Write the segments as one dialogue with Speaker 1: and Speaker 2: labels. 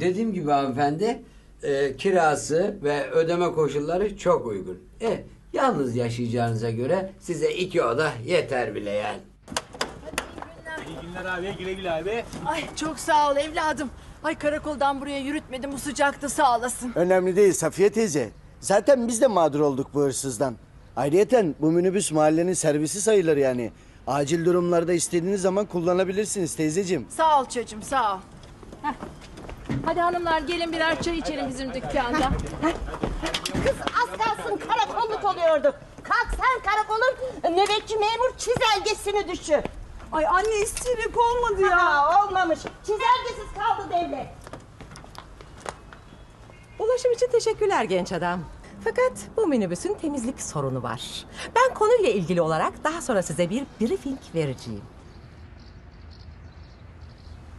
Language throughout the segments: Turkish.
Speaker 1: dediğim gibi hanımefendi e, kirası ve ödeme koşulları çok uygun. E, yalnız yaşayacağınıza göre size iki oda yeter bile yani.
Speaker 2: İyi günler abi. Güle güle abi.
Speaker 3: Ay çok sağ ol evladım. Ay karakoldan buraya yürütmedim bu sıcakta sağ olasın.
Speaker 4: Önemli değil Safiye teyze. Zaten biz de mağdur olduk bu hırsızdan. Ayrıyeten bu minibüs mahallenin servisi sayılır yani. Acil durumlarda istediğiniz zaman kullanabilirsiniz teyzeciğim.
Speaker 3: Sağ ol çocuğum sağ ol. Hadi hanımlar gelin birer çay içelim bizim dükkanda.
Speaker 5: Kız az kalsın karakolluk oluyorduk. Kalk sen karakolun nöbetçi memur çizelgesini düşür.
Speaker 3: Ay anne istirik olmadı
Speaker 5: Ya olmamış. Çizelgesiz kaldı devlet.
Speaker 6: Ulaşım için teşekkürler genç adam. Fakat bu minibüsün temizlik sorunu var. Ben konuyla ilgili olarak daha sonra size bir briefing vereceğim.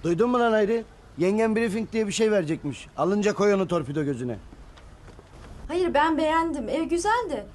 Speaker 4: Duydun mu lan Hayri? Yengen briefing diye bir şey verecekmiş. Alınca koy onu torpido gözüne.
Speaker 7: Hayır ben beğendim. Ev güzel de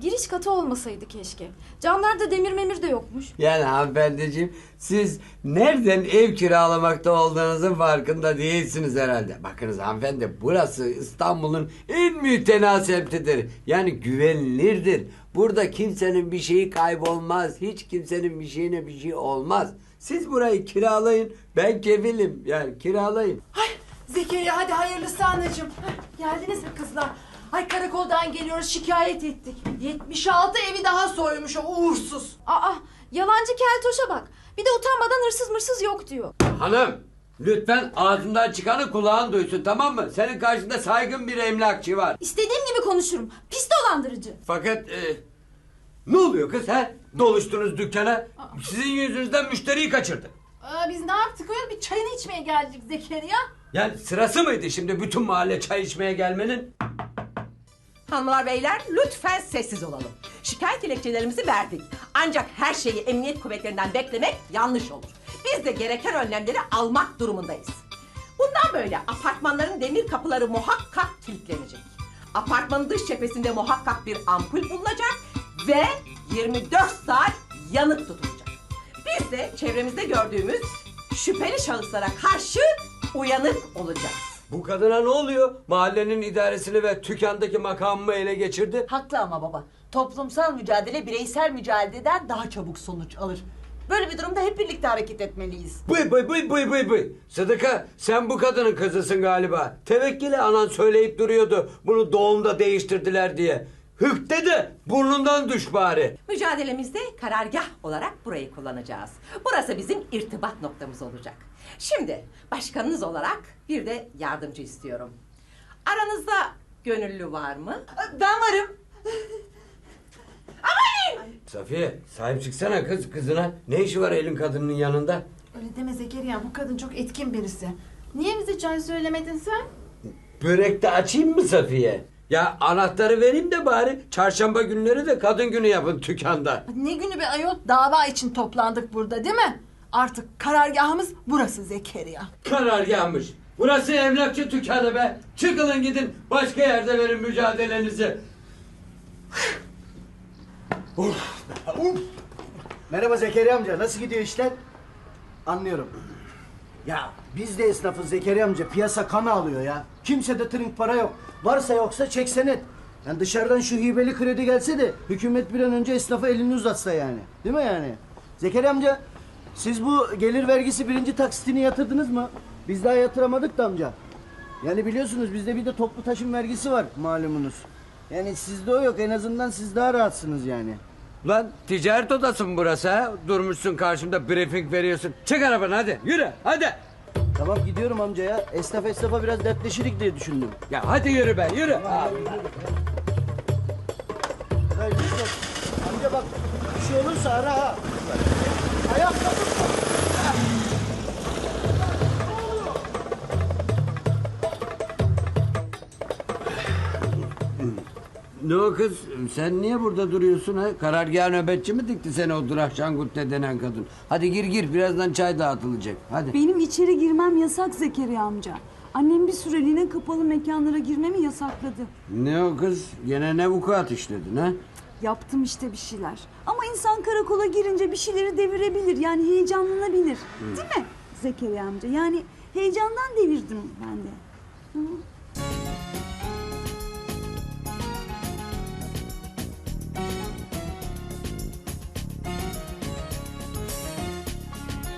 Speaker 7: giriş katı olmasaydı keşke. Camlarda demir memir de yokmuş.
Speaker 1: Yani hanımefendiciğim siz nereden ev kiralamakta olduğunuzun farkında değilsiniz herhalde. Bakınız hanımefendi burası İstanbul'un en mütena semtidir. Yani güvenilirdir. Burada kimsenin bir şeyi kaybolmaz. Hiç kimsenin bir şeyine bir şey olmaz. Siz burayı kiralayın. Ben kefilim. Yani kiralayın.
Speaker 3: Ay Zekeriya hadi hayırlısı anacığım. Heh, Geldiniz mi kızlar? Ay karakoldan geliyoruz şikayet ettik. 76 evi daha soymuş o uğursuz.
Speaker 7: Aa yalancı keltoşa bak. Bir de utanmadan hırsız mırsız yok diyor.
Speaker 1: Hanım lütfen ağzından çıkanı kulağın duysun tamam mı? Senin karşında saygın bir emlakçı var.
Speaker 7: İstediğim gibi konuşurum. Pis dolandırıcı.
Speaker 1: Fakat e, ne oluyor kız ha? Doluştunuz dükkana. Sizin yüzünüzden müşteriyi kaçırdık.
Speaker 3: Aa, biz ne yaptık öyle bir çayını içmeye geldik Zekeriya.
Speaker 1: Yani sırası mıydı şimdi bütün mahalle çay içmeye gelmenin?
Speaker 6: Hanımlar beyler lütfen sessiz olalım. Şikayet dilekçelerimizi verdik. Ancak her şeyi emniyet kuvvetlerinden beklemek yanlış olur. Biz de gereken önlemleri almak durumundayız. Bundan böyle apartmanların demir kapıları muhakkak kilitlenecek. Apartmanın dış cephesinde muhakkak bir ampul bulunacak ve 24 saat yanık tutulacak. Biz de çevremizde gördüğümüz şüpheli şahıslara karşı uyanık olacağız.
Speaker 1: Bu kadına ne oluyor? Mahallenin idaresini ve dükkandaki makamımı ele geçirdi.
Speaker 8: Haklı ama baba. Toplumsal mücadele bireysel mücadeleden daha çabuk sonuç alır. Böyle bir durumda hep birlikte hareket etmeliyiz.
Speaker 1: Bıy bıy bıy bıy bıy bıy. Sıdıka sen bu kadının kızısın galiba. Tevekkili anan söyleyip duruyordu bunu doğumda değiştirdiler diye. Hık dedi burnundan düş bari.
Speaker 6: Mücadelemizde karargah olarak burayı kullanacağız. Burası bizim irtibat noktamız olacak. Şimdi başkanınız olarak bir de yardımcı istiyorum. Aranızda gönüllü var mı?
Speaker 8: Ben varım.
Speaker 1: Safiye sahip çıksana kız kızına. Ne işi var elin kadının yanında?
Speaker 3: Öyle deme Zekeriya bu kadın çok etkin birisi. Niye bize çay söylemedin sen?
Speaker 1: Börek de açayım mı Safiye? Ya anahtarı vereyim de bari çarşamba günleri de kadın günü yapın dükkanda.
Speaker 3: Ne günü be ayol dava için toplandık burada değil mi? Artık karargahımız burası Zekeriya.
Speaker 1: Karar yanmış. Burası emlakçı dükkanı be. Çıkılın gidin başka yerde verin mücadelenizi.
Speaker 4: Merhaba Zekeriya amca nasıl gidiyor işler? Anlıyorum. Ya biz de esnafız Zekeriya amca piyasa kan alıyor ya. Kimsede trink para yok. Varsa yoksa çek senet. Yani dışarıdan şu hibeli kredi gelse de hükümet bir an önce esnafa elini uzatsa yani. Değil mi yani? Zekeriya amca siz bu gelir vergisi birinci taksitini yatırdınız mı? Biz daha yatıramadık da amca. Yani biliyorsunuz bizde bir de toplu taşım vergisi var malumunuz. Yani sizde o yok en azından siz daha rahatsınız yani.
Speaker 1: Lan ticaret odası mı burası ha? Durmuşsun karşımda briefing veriyorsun. Çık arabanı hadi yürü hadi.
Speaker 4: Tamam gidiyorum amca ya. Esnaf esnafa biraz dertleşirik diye düşündüm.
Speaker 1: Ya hadi yürü be yürü.
Speaker 4: Amca bak bir şey olursa ara ha.
Speaker 1: Ne o kız sen niye burada duruyorsun ha? Karargah nöbetçi mi dikti seni o durak şangutte denen kadın? Hadi gir gir birazdan çay dağıtılacak hadi.
Speaker 9: Benim içeri girmem yasak Zekeriya amca. Annem bir süreliğine kapalı mekanlara girmemi yasakladı.
Speaker 1: Ne o kız gene ne vukuat işledin ha?
Speaker 9: Yaptım işte bir şeyler. Ama insan karakola girince bir şeyleri devirebilir. Yani heyecanlanabilir. Değil mi Zekeriya amca? Yani heyecandan devirdim ben de. Hı.